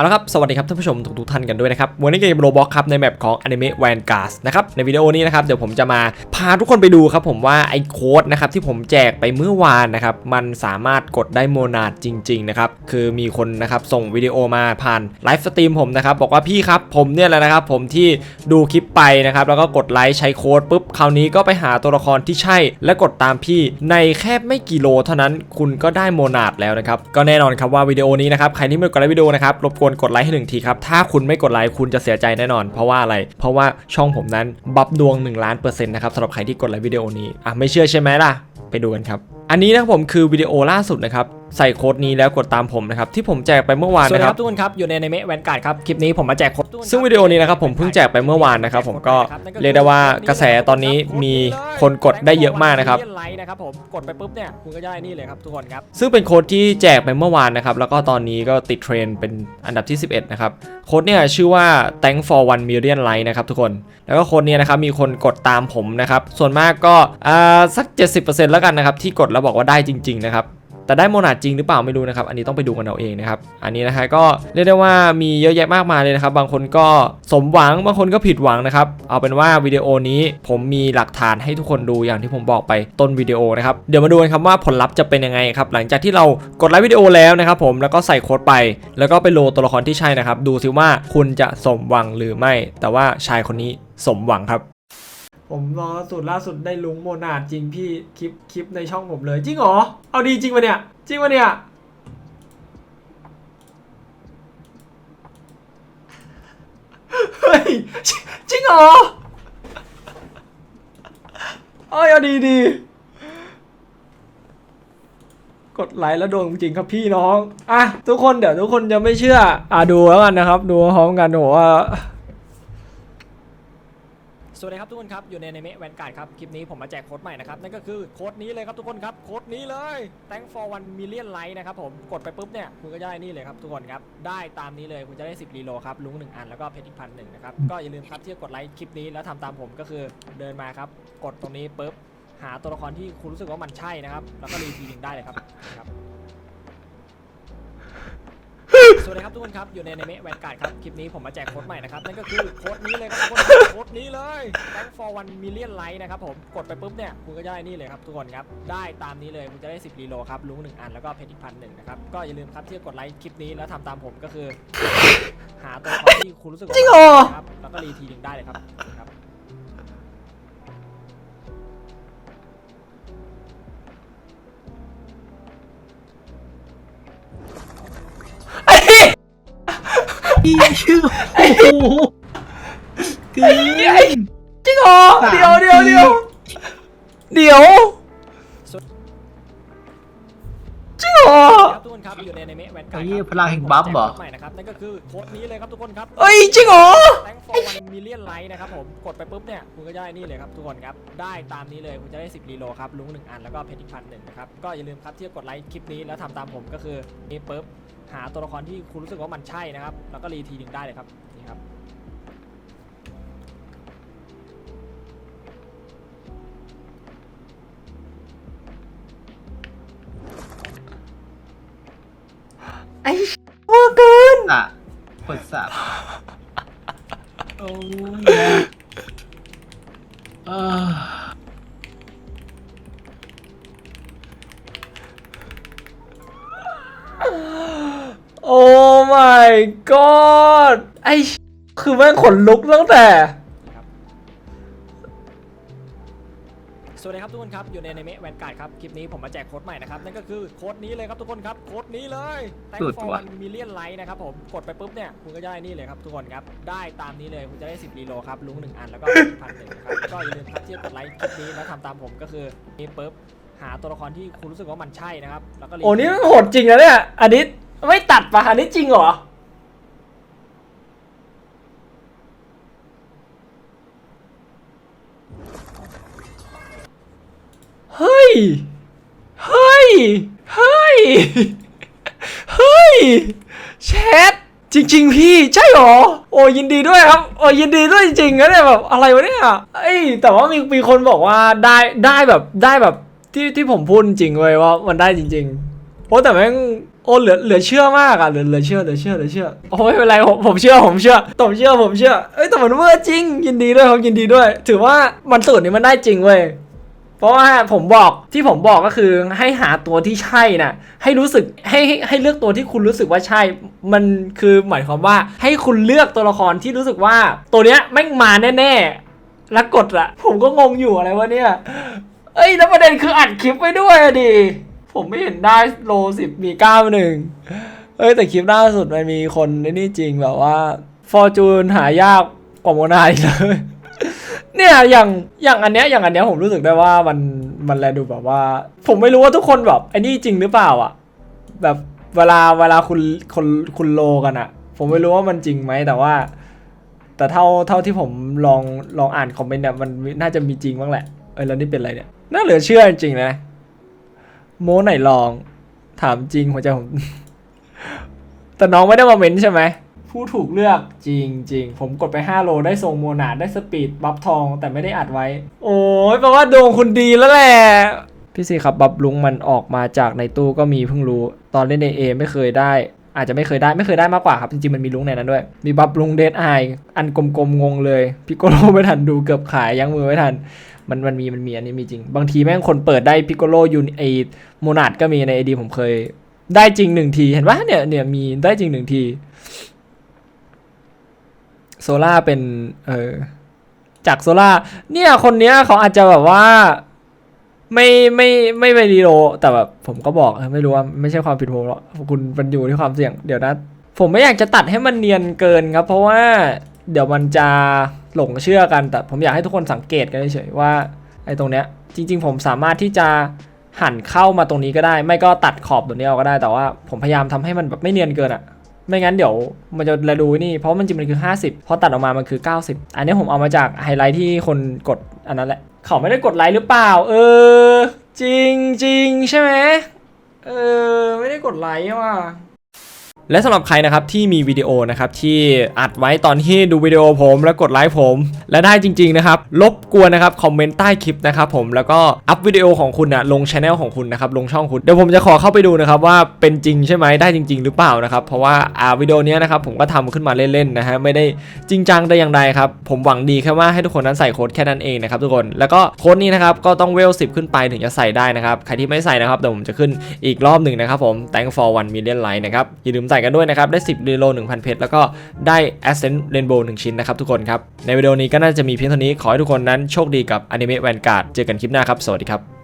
เอาละครับ สวัสดีครับท่านผู้ชมทุกๆท่านกันด้วยนะครับ วันนี้เกมโรบอกครับในแมปของ Anime Vanguard นะครับ ในวิดีโอนี้นะครับ เดี๋ยวผมจะมาพาทุกคนไปดูครับผมว่าไอ้โค้ดนะครับที่ผมแจกไปเมื่อวานนะครับ มันสามารถกดได้โมนาดจริง ๆ นะครับ คือมีคนนะครับส่งวิดีโอมาผ่านไลฟ์สตรีมผมนะครับ บอกว่าพี่ครับผมเนี่ยแหละนะครับ ผมที่ดูคลิปไปนะครับ แล้วก็กดไลค์ใช้โค้ดปุ๊บคราวนี้ก็ไปหาตัวละครที่ใช่ และกดตามพี่ในแค่ไม่กี่โล เท่านั้นคุณก็ได้โมนาดแล้วนะครับก็แน่นอนครับว่าวิดีโอนี้นะครับใครที่ไม่กดไลค์วิดีโอนะครับรบกวนกดไลค์ให้หนึ่งทีครับ ถ้าคุณไม่กดไลค์คุณจะเสียใจแน่นอน เพราะว่าอะไร เพราะว่าช่องผมนั้นบัฟดวง1ล้านเปอร์เซ็นต์นะครับสำหรับใครที่กดไลค์วิดีโอนี้อะไม่เชื่อใช่ไหมล่ะ ไปดูกันครับ อันนี้นะครับผมคือวิดีโอล่าสุดนะครับ ใส่โค้ดนี้แล้วกดตามผมนะครับที่ผมแจกไปเมื่อวานสวัสดีนะคครัรับบทุกคนครับอยู่ในในเมะแวนการ์ดครับคลิปนี้ผมมาแจกโค้ดซึ่งวิดีโอนี้นะครับผมเพิ่งแจกไปเมื่อวานนะครับผมก็เรียกได้ว่ากระแสตอนนี้มีคนกดได้เยอะมากนะครับไลค์นะครับผมกดไปปุ๊บเนี่ยคุณก็ได้นี่เลยครับทุกคนครับซึ่งเป็นโค้ดที่แจกไปเมื่อวานนะครับแล้วก็ตอนนี้ก็ติดเทรนด์เป็นอันดับที่ 11นะครับโค้ดเนี่ยชื่อว่า thank for one million like นะครับทุกคนแล้วก็โค้ดเนี้นะครับมีคนกดตามผมนะครับส่วนมากก็อ่าสัก 70%แล้วกันนะครับที่กดแล้วบอกว่าได้จริงๆนะครับ แต่ได้โมนาดจริงหรือเปล่าไม่รู้นะครับ อันนี้ต้องไปดูกันเอาเองนะครับ อันนี้นะฮะก็เรียกได้ว่ามีเยอะแยะมากมายเลยนะครับ บางคนก็สมหวัง บางคนก็ผิดหวังนะครับ เอาเป็นว่าวิดีโอนี้ผมมีหลักฐานให้ทุกคนดูอย่างที่ผมบอกไปต้นวิดีโอนะครับ เดี๋ยวมาดูกันครับว่าผลลัพธ์จะเป็นยังไงครับ หลังจากที่เรากดไลค์วิดีโอแล้วนะครับผม แล้วก็ใส่โค้ดไป แล้วก็ไปโหลดตัวละครที่ใช่นะครับ ดูซิว่าคุณจะสมหวังหรือไม่ แต่ว่าชายคนนี้สมหวังครับ ผมรอสุดล่าสุดได้ลุงโมนาดจริงพี่คลิปคลิปในช่องผมเลย จริงเหรอ เอาดีจริงปะเนี่ย จริงปะเนี่ย เฮ้ย จริงเหรอเอ้ยเอาดีดีกดไลค์แล้วโดนจริงครับพี่น้อง อะ ทุกคนเดี๋ยวทุกคนจะไม่เชื่อ อะดูแล้วกันนะครับ ดูพร้อมกันโหว่า สวัสดีครับทุกคนครับอยู่ในในเมะแวนการ์ดครับคลิปนี้ผมมาแจกโค้ดใหม่นะครับนั่นก็คือโค้ดนี้เลยครับทุกคนครับโค้ดนี้เลย thank for one million like นะครับผมกดไปปุ๊บเนี่ยคุณก็ได้นี่เลยครับทุกคนครับได้ตามนี้เลยคุณจะได้ 10รีโลครับลุงหนึ่งอันแล้วก็เพชรอีกพันหนึ่งนะครับก็อย่าลืมครับที่จะกดไลค์คลิปนี้แล้วทำตามผมก็คือเดินมาครับกดตรงนี้ปุ๊บหาตัวละครที่คุณรู้สึกว่ามันใช่นะครับแล้วก็รีทีลิงได้เลยครับครับ ส วัสดีครับทุกคนครับ อยู่ในในเมะแวนการ์ดครับ คลิปนี้ผมมาแจกโค้ดใหม่นะครับ นั่นก็คือโค้ดนี้เลยครับทุกคนครับโค้ดนี้เลย thank for one million like นะครับผม กดไปปุ๊บเนี่ย คุณก็ได้นี่เลยครับทุกคนครับ ได้ตามนี้เลย คุณจะได้ 10รีโลครับ ลุงหนึ่งอัน แล้วก็เพชรอีกพันหนึ่งนะครับ ก็อย่าลืมครับที่จะกดไลค์คลิปนี้แล้วทำตามผมก็คือ หาตัวละครที่คุณรู้สึกว่าจริงเหรอ ครับ แล้วก็รีทีลิงได้เลยครับครับพี่ชื่อโอ้โหเกินจริง เหรอสามเดี๋ ครับทุกคนครับอยู่ในในเมะแวนการ์ไอ้ดเหี้ยครับพลังแห่งบัฟเหรอ ใหม่นะครับนั่นก็คือโค้ดนี้เลยครับทุกคนครับ เอ้ยจริงเหรอ thank for one million like นะครับผมกดไปปุ๊บเนี่ยคุณก็ได้นี่เลยครับทุกคนครับ ได้ตามนี้เลยคุณจะได้ 10รีโลครับลุงหนึ่งอันแล้วก็เพชรอีกพันหนึ่งนะครับ ก็อย่าลืมครับที่จะกดไลค์คลิปนี้แล้วทำตามผมก็คือนี่ปุ๊บหาตัวละครที่คุณรู้สึกว่ามันใช่นะครับ แล้วก็รีทีลิงได้เลยครับนี่ครับ อ้เวอร์เกินสะกดสับโอ้ยเออโอ้ my god ไอ้ คือแม่งขนลุกตั้งแต่ สวัสดีครับทุกคนครับอยู่ในในเมะแวนการ์ดครับคลิปนี้ผมมาแจกโค้ดใหม่นะครับนั่นก็คือโค้ดนี้เลยครับทุกคนครับโค้ดนี้เลย thank for one million like นะครับผมกดไปปุ๊บเนี่ยคุณก็ได้นี่เลยครับทุกคนครับได้ตามนี้เลยคุณจะได้ 10รีโลครับลุงหนึ่งอันแล้วก็พันหนึ่งนะครับก็อย่าลืมครับที่จะกดไลค์คลิปนี้แล้วทำตามผมก็คือนี่ปุ๊บหาตัวละครที่คุณรู้สึกว่ามันใช่นะครับแล้วก็รีโอ้นี่มันโหดจริงนะเนี่ยอันนี้ไม่ตัดปะอันนี้จริงเหรอ เฮ้ย เฮ้ย เฮ้ย เฮ้ยแชทจริง ๆ พี่ใช่หรอ โอ้ยินดีด้วยครับ โอ้ยินดีด้วยจริงๆนะเนี่ยแบบอะไรวะเนี่ยเอ้แต่ว่ามีมีคนบอกว่าได้ได้แบบได้แบบที่ที่ผมพูดจริงเว้ยว่ามันได้จริงๆโอ้แต่แม่งโอ้เหลือเหลือเชื่อมากอะเหลือเหลือเชื่อเหลือเชื่อเหลือเชื่อโอ้ไม่เป็นไรผมผมเชื่อผมเชื่อผมเชื่อผมเชื่อเอ้ยแต่มันเวอร์จริง ยินดีด้วยครับยินดีด้วย ถือว่ามันสูตรนี้มันได้จริงเว้ย เพราะว่าผมบอกที่ผมบอกก็คือให้หาตัวที่ใช่น่ะให้รู้สึกให้ให้ให้เลือกตัวที่คุณรู้สึกว่าใช่ มันคือหมายความว่าให้คุณเลือกตัวละครที่รู้สึกว่า ตัวเนี้ยแม่งมาแน่ๆแล้วกดละผมก็งงอยู่อะไรวะเนี่ยเอ้ยแล้วประเด็นคืออัดคลิปไว้ด้วยอะดิผมไม่เห็นได้โลสิบมีเก้าหนึ่งเอ้ยแต่คลิปล่าสุดมันมีคนนนี่จริงแบบว่าฟอร์จูนหายากกว่าโมนาอีกเลย เนี่ยอย่างอย่างอันเนี้ยอย่างอันเนี้ยผมรู้สึกได้ว่ามันมันแลดูแบบว่า ผมไม่รู้ว่าทุกคนแบบไอ้นี่จริงหรือเปล่าอะ แบบเวลาเวลาคุณคนคุณโลกันอะผมไม่รู้ว่ามันจริงไหมแต่ว่า แต่เท่าเท่าที่ผมลองลองอ่านคอมเมนต์เนี่ยมันน่าจะมีจริงบ้างแหละเออแล้วนี่เป็นอะไรเนี่ยน่าเหลือเชื่อจริงๆนะโมไหนลอง ถามจริงหัวใจผมแต่น้องไม่ได้มาเม้นใช่ไหม ผู้ถูกเลือกจริงจริงผมกดไป 5 โลได้ทรงโมนาดได้สปีดบัฟทองแต่ไม่ได้อัดไว้ โอ้ยแปลว่าดวงคุณดีแล้วแหละพี่ซีครับบัฟลุงมันออกมาจากในตู้ก็มีเพิ่งรู้ ตอนเล่นในเอไม่เคยได้ อาจจะไม่เคยได้ไม่เคยได้มากกว่าครับจริงๆมันมีลุงในนั้นด้วย มีบัฟลุงเดดไออันกลมๆงงเลยพี่โกโลไม่ทันดูเกือบขายยั้งมือไม่ทันมันมันมีมันมีอันนี้มีจริง บางทีแม่งคนเปิดได้พิโกโลยูนไอโมนาดก็มีในไอดีผมเคย ได้จริงหนึ่งทีเห็นปะเนี่ยเนี่ยมีได้จริงหนึ่งที โซล่าเป็นเออจากโซล่าเนี่ยคนเนี้ยเขาอาจจะแบบว่าไม่ไม่ไม่ไปรีโลแต่แบบผมก็บอกไม่รู้ว่าไม่ใช่ความผิดผมหรอกคุณมันอยู่ที่ความเสี่ยง เดี๋ยวนะ ผมไม่อยากจะตัดให้มันเนียนเกินครับ เพราะว่าเดี๋ยวมันจะหลงเชื่อกันแต่ผมอยากให้ทุกคนสังเกตกันเฉยๆว่าไอ้ตรงเนี้ยจริง ๆ ผมสามารถที่จะหันเข้ามาตรงนี้ก็ได้ ไม่ก็ตัดขอบตัวนี้เอาก็ได้แต่ว่า ผมพยายามทำให้มันแบบไม่เนียนเกินอะ ไม่งั้นเดี๋ยวมันจะระดูนี่ เพราะมันจริงมันคือ 50 เพราะตัดออกมามันคือ 90 อันนี้ผมเอามาจากไฮไลท์ที่คนกดอันนั้นแหละ เขาไม่ได้กดไลค์หรือเปล่า เออ จริงจริงใช่ไหมเออ ไม่ได้กดไลค์ว่ะ และสำหรับใครนะครับที่มีวิดีโอนะครับที่อัดไว้ตอนที่ดูวิดีโอผมแล้วกดไลค์ผม และได้จริงๆนะครับรบกวนนะครับคอมเมนต์ใต้คลิปนะครับผมแล้วก็อัพวิดีโอของคุณนะลงช anel ของคุณนะครับลงช่องคุณเดี๋ยวผมจะขอเข้าไปดูนะครับว่าเป็นจริงใช่ไหมได้จริง ๆ หรือเปล่านะครับเพราะว่าอ่าวิดีโอนี้นะครับผมก็ทำขึ้นมาเล่นๆนะฮะไม่ได้จริงจังแต่อย่างใดครับผมหวังดีแค่ว่าให้ทุกคนนั้นใส่โค้ดแค่นั้นเองนะครับทุกคนแล้วก็โค้ดนี้นะครับก็ต้องเวล10 ขึ้นไปถึงจะใส่ได้นะครับใครที่ไม่ใส่นะครับเดี๋ยวผมจะขึ้นอีกรอบหนึ่งนะครับผม thank for one million like นะครับอย่าลืมใส่กันด้วยนะครับ ได้ 10รีโล1,000 เพชร แล้วก็ได้ Ascent Rainbow 1 ชิ้นนะครับทุกคนครับ ในวิดีโอนี้ก็น่าจะมีเพียงเท่านี้ ขอให้ทุกคนนั้นโชคดีกับ Anime Vanguard เจอกันคลิปหน้าครับ สวัสดีครับ